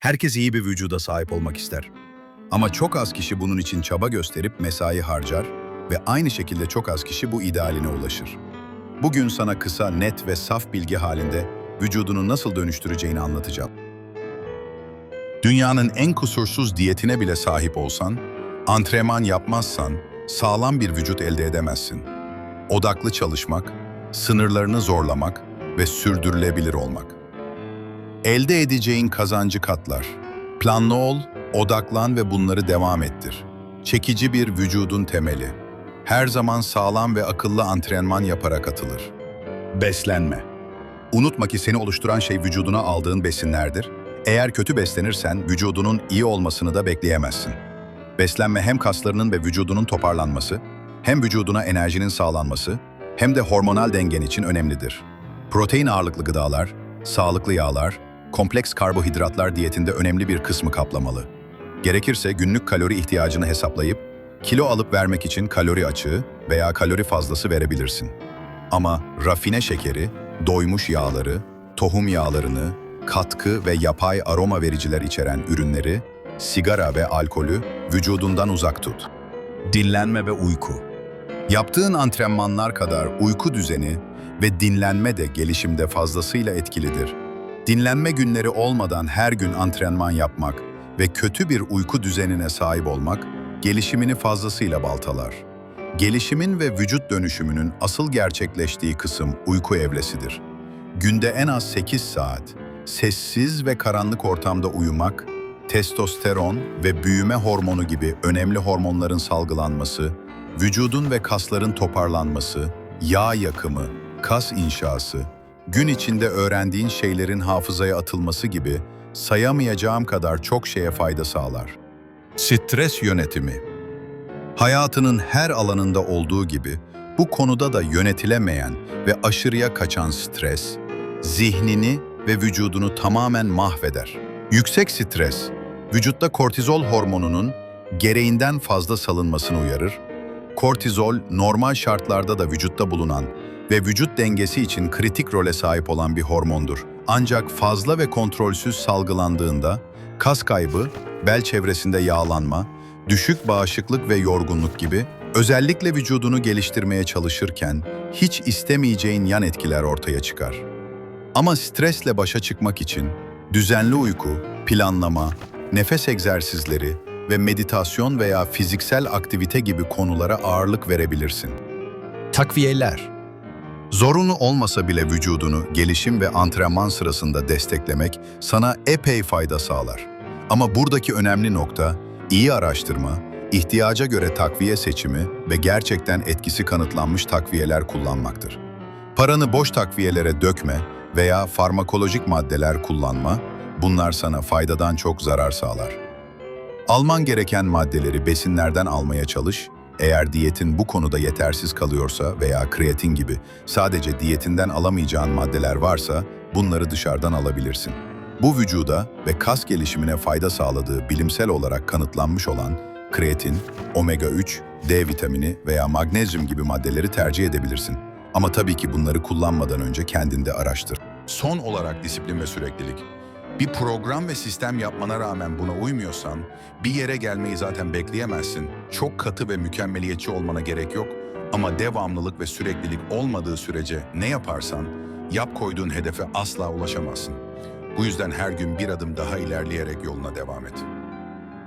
Herkes iyi bir vücuda sahip olmak ister. Ama çok az kişi bunun için çaba gösterip mesai harcar ve aynı şekilde çok az kişi bu idealine ulaşır. Bugün sana kısa, net ve saf bilgi halinde vücudunu nasıl dönüştüreceğini anlatacağım. Dünyanın en kusursuz diyetine bile sahip olsan, antrenman yapmazsan sağlam bir vücut elde edemezsin. Odaklı çalışmak, sınırlarını zorlamak ve sürdürülebilir olmak. Elde edeceğin kazancı katlar. Planlı ol, odaklan ve bunları devam ettir. Çekici bir vücudun temeli. Her zaman sağlam ve akıllı antrenman yaparak atılır. Beslenme. Unutma ki seni oluşturan şey vücuduna aldığın besinlerdir. Eğer kötü beslenirsen vücudunun iyi olmasını da bekleyemezsin. Beslenme hem kaslarının ve vücudunun toparlanması, hem vücuduna enerjinin sağlanması, hem de hormonal dengen için önemlidir. Protein ağırlıklı gıdalar, sağlıklı yağlar, kompleks karbohidratlar diyetinde önemli bir kısmı kaplamalı. Gerekirse günlük kalori ihtiyacını hesaplayıp, kilo alıp vermek için kalori açığı veya kalori fazlası verebilirsin. Ama rafine şekeri, doymuş yağları, tohum yağlarını, katkı ve yapay aroma vericiler içeren ürünleri, sigara ve alkolü vücudundan uzak tut. Dinlenme ve uyku. Yaptığın antrenmanlar kadar uyku düzeni ve dinlenme de gelişimde fazlasıyla etkilidir. Dinlenme günleri olmadan her gün antrenman yapmak ve kötü bir uyku düzenine sahip olmak gelişimini fazlasıyla baltalar. Gelişimin ve vücut dönüşümünün asıl gerçekleştiği kısım uyku evresidir. Günde en az 8 saat sessiz ve karanlık ortamda uyumak, testosteron ve büyüme hormonu gibi önemli hormonların salgılanması, vücudun ve kasların toparlanması, yağ yakımı, kas inşası, gün içinde öğrendiğin şeylerin hafızaya atılması gibi sayamayacağım kadar çok şeye fayda sağlar. Stres yönetimi Hayatının her alanında olduğu gibi bu konuda da yönetilemeyen ve aşırıya kaçan stres, zihnini ve vücudunu tamamen mahveder. Yüksek stres, vücutta kortizol hormonunun gereğinden fazla salınmasını uyarır. Kortizol, normal şartlarda da vücutta bulunan ve vücut dengesi için kritik role sahip olan bir hormondur. Ancak fazla ve kontrolsüz salgılandığında kas kaybı, bel çevresinde yağlanma, düşük bağışıklık ve yorgunluk gibi özellikle vücudunu geliştirmeye çalışırken hiç istemeyeceğin yan etkiler ortaya çıkar. Ama stresle başa çıkmak için düzenli uyku, planlama, nefes egzersizleri ve meditasyon veya fiziksel aktivite gibi konulara ağırlık verebilirsin. Takviyeler Zorunlu olmasa bile vücudunu gelişim ve antrenman sırasında desteklemek sana epey fayda sağlar. Ama buradaki önemli nokta iyi araştırma, ihtiyaca göre takviye seçimi ve gerçekten etkisi kanıtlanmış takviyeler kullanmaktır. Paranı boş takviyelere dökme veya farmakolojik maddeler kullanma, bunlar sana faydadan çok zarar sağlar. Alman gereken maddeleri besinlerden almaya çalış, eğer diyetin bu konuda yetersiz kalıyorsa veya kreatin gibi sadece diyetinden alamayacağın maddeler varsa bunları dışarıdan alabilirsin. Bu vücuda ve kas gelişimine fayda sağladığı bilimsel olarak kanıtlanmış olan kreatin, omega 3, D vitamini veya magnezyum gibi maddeleri tercih edebilirsin. Ama tabii ki bunları kullanmadan önce kendinde araştır. Son olarak disiplin ve süreklilik. Bir program ve sistem yapmana rağmen buna uymuyorsan bir yere gelmeyi zaten bekleyemezsin. Çok katı ve mükemmeliyetçi olmana gerek yok ama devamlılık ve süreklilik olmadığı sürece ne yaparsan yap koyduğun hedefe asla ulaşamazsın. Bu yüzden her gün bir adım daha ilerleyerek yoluna devam et.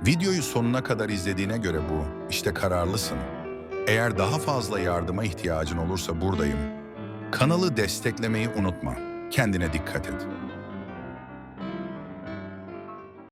Videoyu sonuna kadar izlediğine göre bu, işte kararlısın. Eğer daha fazla yardıma ihtiyacın olursa buradayım. Kanalı desteklemeyi unutma. Kendine dikkat et.